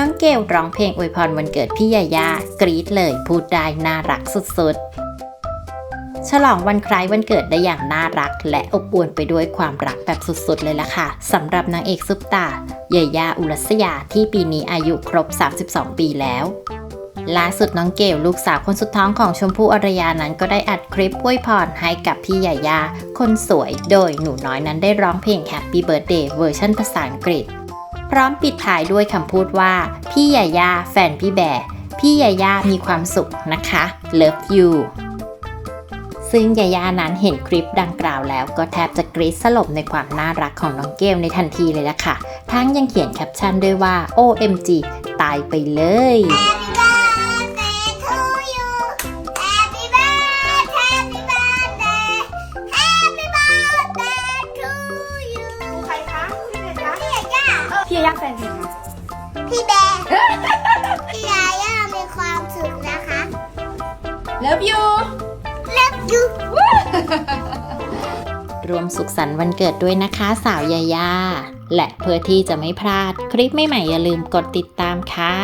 น้องเกลร้องเพลงอวยพรวันเกิดพี่ยาย่ากรี๊ดเลยพูดได้น่ารักสุดๆ ฉลองวันคล้ายวันเกิดได้อย่างน่ารัก และอบอวลไปด้วยความรักแบบสุดๆ เลยล่ะค่ะสำหรับนางเอกซุปตายาย่าอุรัสยาที่ปีนี้อายุครบ 32 ปีแล้วล่าสุดน้องเกลลูกสาวคนสุดท้องของชมพู่อรยานั้นก็ได้อัดคลิปอวยพรให้กับพี่ยาย่าคนสวย โดยหนูน้อยนั้นได้ร้องเพลง Happy Birthday เวอร์ชันภาษาอังกฤษ พร้อมปิดท้ายด้วยคำพูดว่า พี่ยาย่าแฟนพี่แบร์พี่ยาย่ามีความสุขนะคะ Love you ซึ่งยาย่านั้นเห็นคลิปดังกล่าวแล้วก็แทบจะกรี๊ดสลบในความน่ารักของน้องเกลในทันทีเลยล่ะค่ะ ทั้งยังเขียนแคปชั่นด้วยว่า OMG ตายไปเลย ย่าพี่ยักษ์แฟนเพลงคะพี่แบร์พี่ยาย่ามีความสุขนะคะเลิฟยู Love you รวมสุขสันต์วันเกิดด้วยนะคะสาวยาย่าและเพื่อที่จะไม่พลาดคลิปใหม่ๆอย่าลืมกดติดตามค่ะ